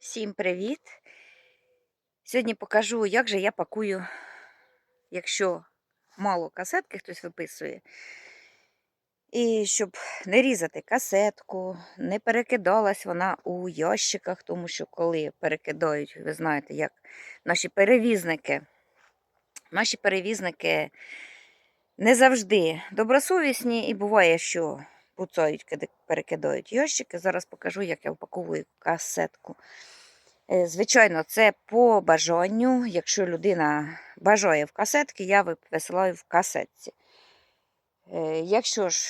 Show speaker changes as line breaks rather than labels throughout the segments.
Всім привіт! Сьогодні покажу, як же я пакую, якщо мало касетки хтось виписує. І щоб не різати касетку, не перекидалась вона у ящиках, тому що коли перекидають, ви знаєте, як наші перевізники, наші перевізники не завжди добросовісні, і буває, що пуцають, коли перекидають ящики. Зараз покажу, як я упаковую касетку. Е, Звичайно, це по бажанню. Якщо людина бажає в касетки, я висилаю в касетці. Е, Якщо ж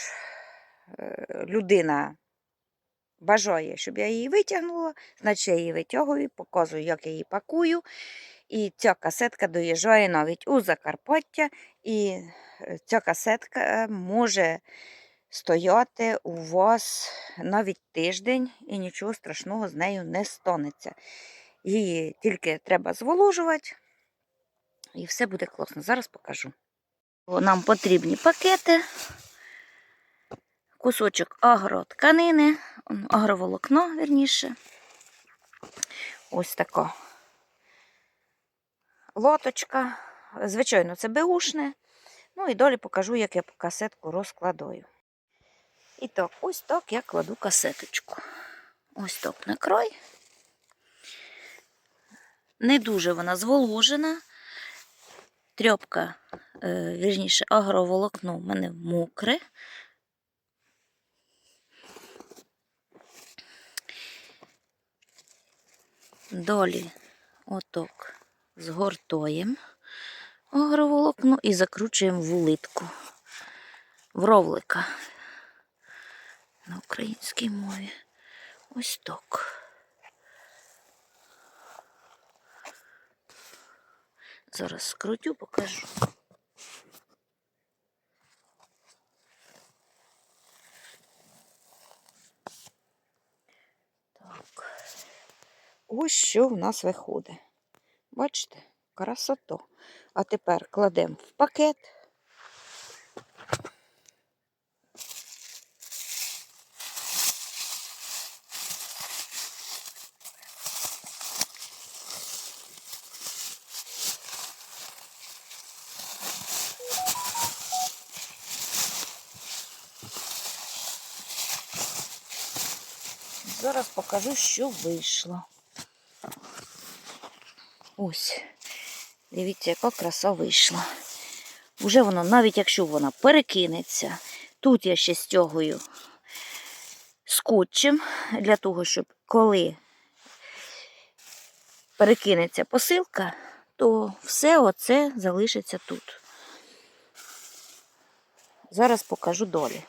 е, людина бажає, щоб я її витягнула, значить я її витягую, показую, як я її пакую. І ця касетка доїжджає навіть у Закарпаття, і ця касетка може стояти у вас навіть тиждень, і нічого страшного з нею не станеться. Її тільки треба зволожувати, і все буде класно. Зараз покажу. Нам потрібні пакети, кусочок агротканини, агроволокно, вірніше. Ось така лоточка. Звичайно, це беушне. Ну і далі покажу, як я касетку розкладаю. І так, ось так я кладу касеточку. Ось так на край. Не дуже вона зволожена. Трьопка, е, вірніше, агроволокно в мене мокре. Далі отак згортуємо агроволокно і закручуємо в улитку, в ровлика на українській мові. Ось так. Зараз скрутю, покажу. Так. Ось що в нас виходить. Бачите, красота. А тепер кладемо в пакет. Зараз покажу, що вийшло. Ось, дивіться, яка краса вийшла. Уже воно, навіть якщо вона перекинеться, тут я ще стягую скотчем, для того, щоб коли перекинеться посилка, то все оце залишиться тут. Зараз покажу долі.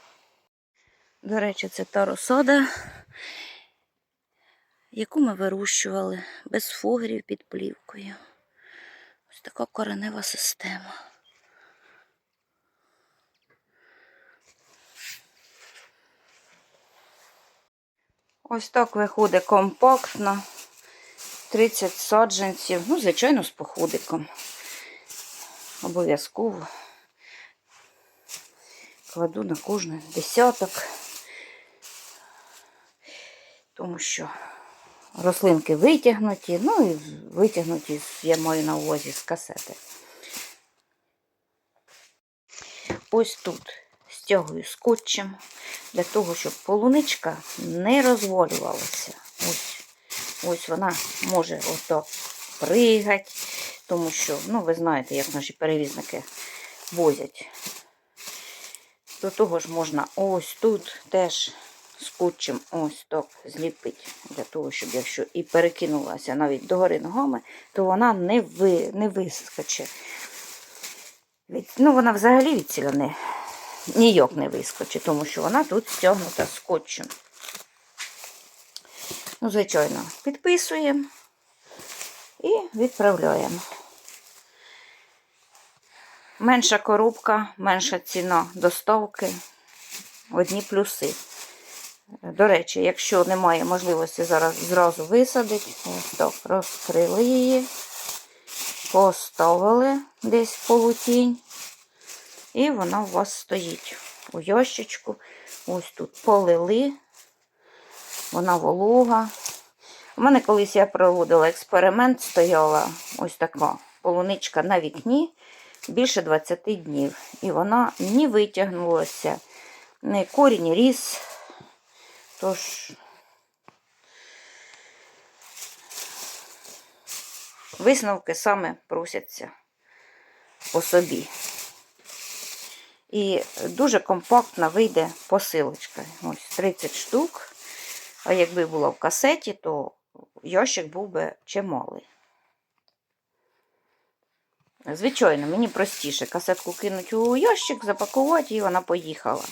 До речі, це та розсада, яку ми вирощували без фугрів під плівкою. Ось така коренева система. Ось так виходить компактно. 30 саджанців. Ну, звичайно, з походиком. Обов'язково кладу на кожний десяток, тому що рослинки витягнуті, ну і витягнуті, я маю на увазі з касети. Ось тут стягую скотчем для того, щоб полуничка не розвалювалася. Ось, ось вона може отак пригати, тому що, ну, ви знаєте, як наші перевізники возять. До того ж можна ось тут теж скотчем ось так зліпити, для того, щоб якщо і перекинулася навіть догори ногами, то вона не, ви, не вискоче. Від, ну, вона взагалі від не, ніяк не вискочить, тому що вона тут стягнута скотчем. Ну, звичайно, підписуємо і відправляємо. Менша коробка, менша ціна доставки, одні плюси. До речі, якщо немає можливості зараз зразу висадити, ось так, розкрили її, поставили десь полутінь, і вона у вас стоїть у ящичку. Ось тут полили, вона волога. У мене колись я проводила експеримент, стояла ось така полуничка на вікні більше 20 днів. І вона не витягнулася, не корінь ріс. Тож висновки саме просяться по собі. І дуже компактно вийде посилочка. Ось 30 штук. А якби була в касеті, то ящик був би чималий. Звичайно, мені простіше касетку кинуть у ящик, запакувати і вона поїхала.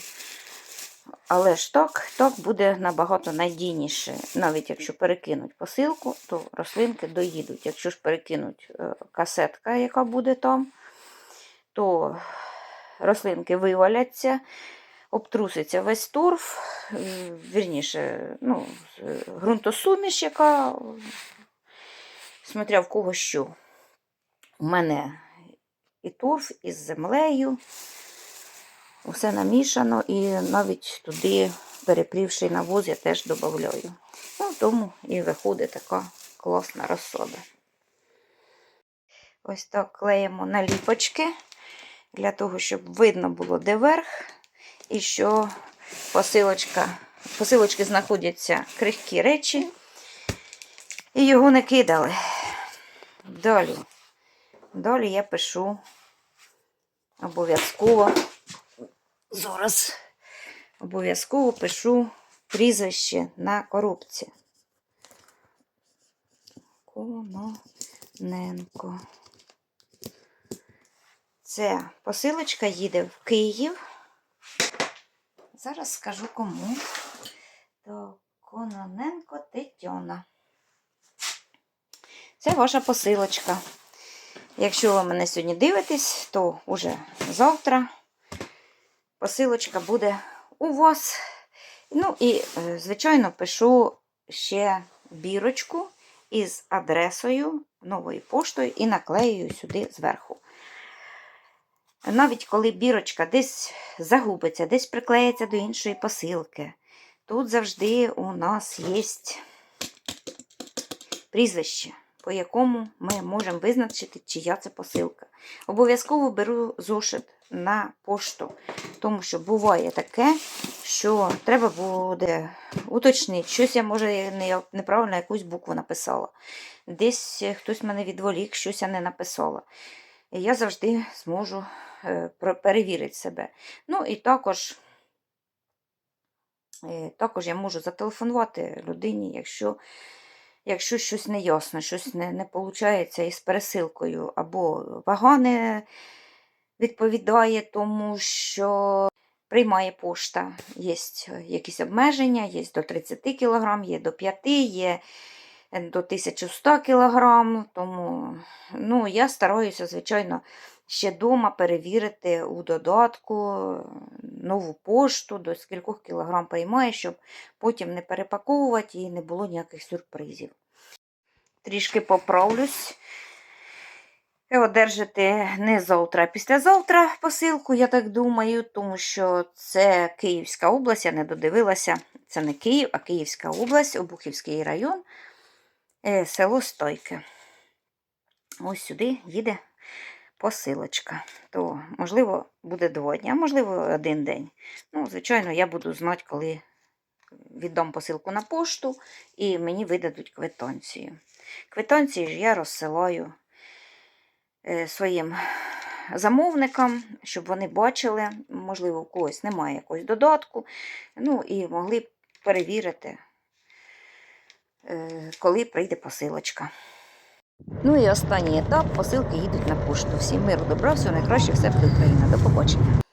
Але ж так, так буде набагато надійніше. Навіть якщо перекинуть посилку, то рослинки доїдуть. Якщо ж перекинуть е, касетка, яка буде там, то рослинки виваляться, обтруситься весь торф, е, вірніше, ну, е, ґрунтосуміш, яка, смотря в кого що. У мене і торф, і з землею. Усе намішано і навіть туди перепрівший навоз я теж додаю. Ну, тому і виходить така класна розсода. Ось так клеїмо наліпочки, для того, щоб видно було, де верх, і що посилочка, посилочки знаходяться крихкі речі, і його не кидали. Далі. Далі я пишу обов'язково. Зараз обов'язково пишу прізвище на коробці. Кононенко. Це посилочка їде в Київ. Зараз скажу кому. То Кононенко Тетяна. Це ваша посилочка. Якщо ви мене сьогодні дивитесь, то уже завтра посилочка буде у вас. Ну і, е, звичайно, пишу ще бірочку із адресою новою поштою і наклею сюди зверху. Навіть коли бірочка десь загубиться, десь приклеїться до іншої посилки, тут завжди у нас є прізвище, по якому ми можемо визначити, чия це посилка. Обов'язково беру зошит на пошту, тому що буває таке, що треба буде уточнити, щось я, може, неправильно якусь букву написала. Десь хтось мене відволік, щось я не написала. І я завжди зможу е, перевірити себе. Ну і також, е, також я можу зателефонувати людині, якщо, якщо щось не ясно, щось не, не виходить із пересилкою, або вага не відповідає тому, що приймає пошта. Є якісь обмеження, є до 30 кг, є до 5 є до 1100 кг. Тому ну, я стараюся, звичайно, ще вдома перевірити у додатку нову пошту, до скількох кілограм приймає, щоб потім не перепаковувати і не було ніяких сюрпризів. Трішки поправлюсь. Ви одержите не завтра, а післязавтра посилку, я так думаю, тому що це Київська область, я не додивилася. Це не Київ, а Київська область, Обухівський район, е, село Стойке. Ось сюди їде посилочка. То, можливо, буде два дні, а можливо, один день. Ну, звичайно, я буду знати, коли віддам посилку на пошту і мені видадуть квитанцію. Квитанції ж я розсилаю своїм замовникам, щоб вони бачили, можливо, у когось немає якогось додатку, ну і могли перевірити, е, коли прийде посилочка. Ну і останній етап посилки їдуть на пошту. Всім миру, добра, всього найкраще, все буде Україна. До побачення.